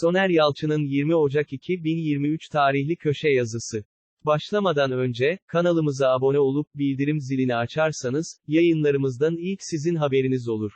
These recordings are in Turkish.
Soner Yalçın'ın 20 Ocak 2023 tarihli köşe yazısı. Başlamadan önce, kanalımıza abone olup bildirim zilini açarsanız, yayınlarımızdan ilk sizin haberiniz olur.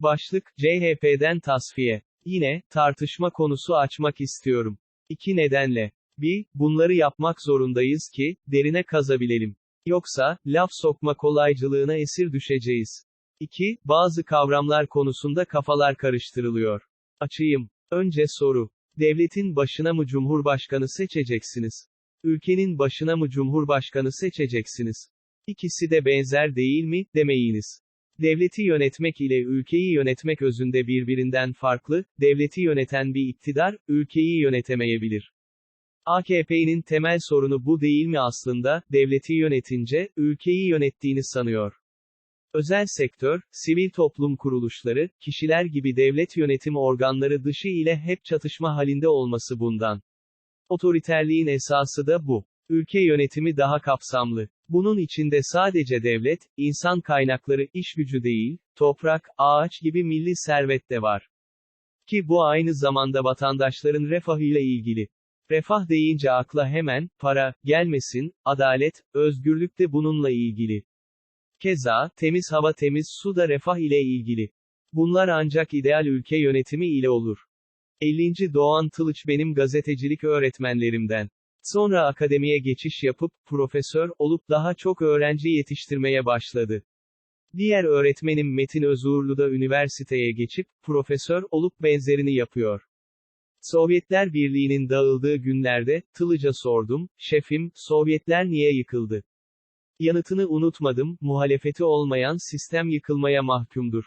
Başlık, CHP'den tasfiye. Yine, tartışma konusu açmak istiyorum. İki nedenle. 1. Bunları yapmak zorundayız ki, derine kazabilelim. Yoksa, laf sokma kolaycılığına esir düşeceğiz. 2. Bazı kavramlar konusunda kafalar karıştırılıyor. Açayım. Önce soru. Devletin başına mı cumhurbaşkanı seçeceksiniz? Ülkenin başına mı cumhurbaşkanı seçeceksiniz? İkisi de benzer değil mi, demeyiniz. Devleti yönetmek ile ülkeyi yönetmek özünde birbirinden farklı, devleti yöneten bir iktidar, ülkeyi yönetemeyebilir. AKP'nin temel sorunu bu değil mi aslında, devleti yönetince, ülkeyi yönettiğini sanıyor. Özel sektör, sivil toplum kuruluşları, kişiler gibi devlet yönetim organları dışı ile hep çatışma halinde olması bundan. Otoriterliğin esası da bu. Ülke yönetimi daha kapsamlı. Bunun içinde sadece devlet, insan kaynakları, iş gücü değil, toprak, ağaç gibi milli servet de var. Ki bu aynı zamanda vatandaşların refahıyla ilgili. Refah deyince akla hemen, para, gelmesin, adalet, özgürlük de bununla ilgili. Keza, temiz hava temiz su da refah ile ilgili. Bunlar ancak ideal ülke yönetimi ile olur. 50. Doğan Tılıç benim gazetecilik öğretmenlerimden. Sonra akademiye geçiş yapıp, profesör olup daha çok öğrenci yetiştirmeye başladı. Diğer öğretmenim Metin Özurlu da üniversiteye geçip, profesör olup benzerini yapıyor. Sovyetler Birliği'nin dağıldığı günlerde, Tılıç'a sordum, şefim, Sovyetler niye yıkıldı? Yanıtını unutmadım, muhalefeti olmayan sistem yıkılmaya mahkumdur.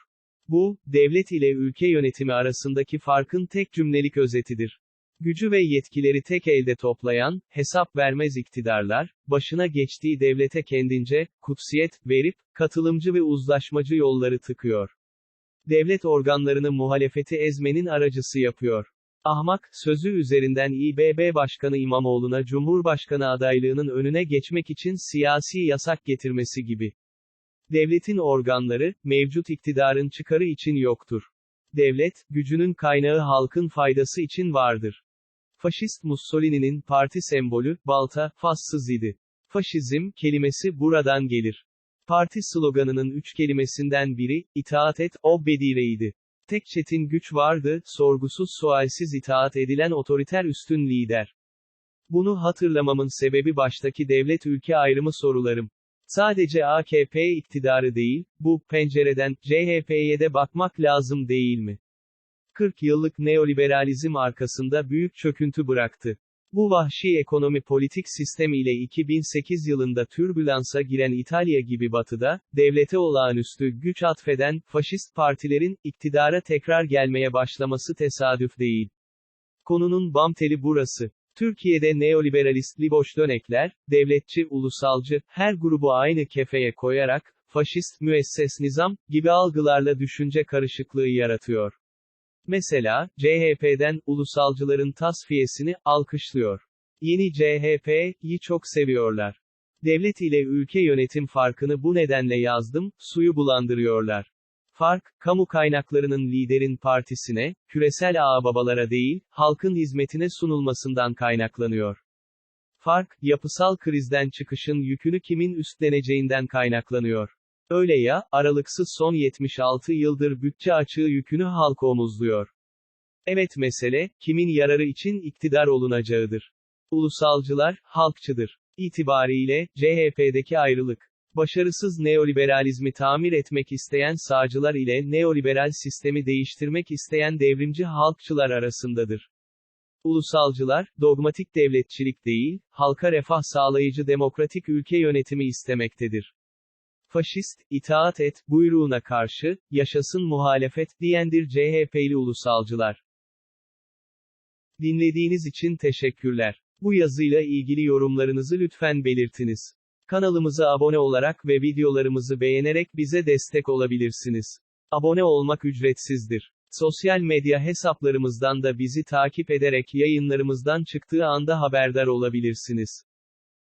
Bu, devlet ile ülke yönetimi arasındaki farkın tek cümlelik özetidir. Gücü ve yetkileri tek elde toplayan, hesap vermez iktidarlar, başına geçtiği devlete kendince, kutsiyet, verip, katılımcı ve uzlaşmacı yolları tıkıyor. Devlet organlarını muhalefeti ezmenin aracısı yapıyor. Ahmak, sözü üzerinden İBB Başkanı İmamoğlu'na Cumhurbaşkanı adaylığının önüne geçmek için siyasi yasak getirmesi gibi. Devletin organları, mevcut iktidarın çıkarı için yoktur. Devlet, gücünün kaynağı halkın faydası için vardır. Faşist Mussolini'nin parti sembolü, balta, fassız idi. Faşizm, kelimesi buradan gelir. Parti sloganının üç kelimesinden biri, itaat et, o bedireydi. Tek çetin güç vardı, sorgusuz sualsiz itaat edilen otoriter üstün lider. Bunu hatırlamamın sebebi baştaki devlet-ülke ayrımı sorularım. Sadece AKP iktidarı değil, bu pencereden CHP'ye de bakmak lazım değil mi? 40 yıllık neoliberalizm arkasında büyük çöküntü bıraktı. Bu vahşi ekonomi politik sistem ile 2008 yılında türbülansa giren İtalya gibi batıda, devlete olağanüstü güç atfeden, faşist partilerin, iktidara tekrar gelmeye başlaması tesadüf değil. Konunun bam teli burası. Türkiye'de neoliberalist liboş dönekler, devletçi, ulusalcı, her grubu aynı kefeye koyarak, faşist, müesses nizam, gibi algılarla düşünce karışıklığı yaratıyor. Mesela, CHP'den, ulusalcıların tasfiyesini, alkışlıyor. Yeni CHP'yi çok seviyorlar. Devlet ile ülke yönetim farkını bu nedenle yazdım, suyu bulandırıyorlar. Fark, kamu kaynaklarının liderin partisine, küresel ağababalara değil, halkın hizmetine sunulmasından kaynaklanıyor. Fark, yapısal krizden çıkışın yükünü kimin üstleneceğinden kaynaklanıyor. Öyle ya, aralıksız son 76 yıldır bütçe açığı yükünü halk omuzluyor. Evet mesele, kimin yararı için iktidar olunacağıdır. Ulusalcılar, halkçıdır. İtibariyle, CHP'deki ayrılık. Başarısız neoliberalizmi tamir etmek isteyen sağcılar ile neoliberal sistemi değiştirmek isteyen devrimci halkçılar arasındadır. Ulusalcılar, dogmatik devletçilik değil, halka refah sağlayıcı demokratik ülke yönetimi istemektedir. Faşist, itaat et, buyruğuna karşı, yaşasın muhalefet, diyendir CHP'li ulusalcılar. Dinlediğiniz için teşekkürler. Bu yazıyla ilgili yorumlarınızı lütfen belirtiniz. Kanalımıza abone olarak ve videolarımızı beğenerek bize destek olabilirsiniz. Abone olmak ücretsizdir. Sosyal medya hesaplarımızdan da bizi takip ederek yayınlarımızdan çıktığı anda haberdar olabilirsiniz.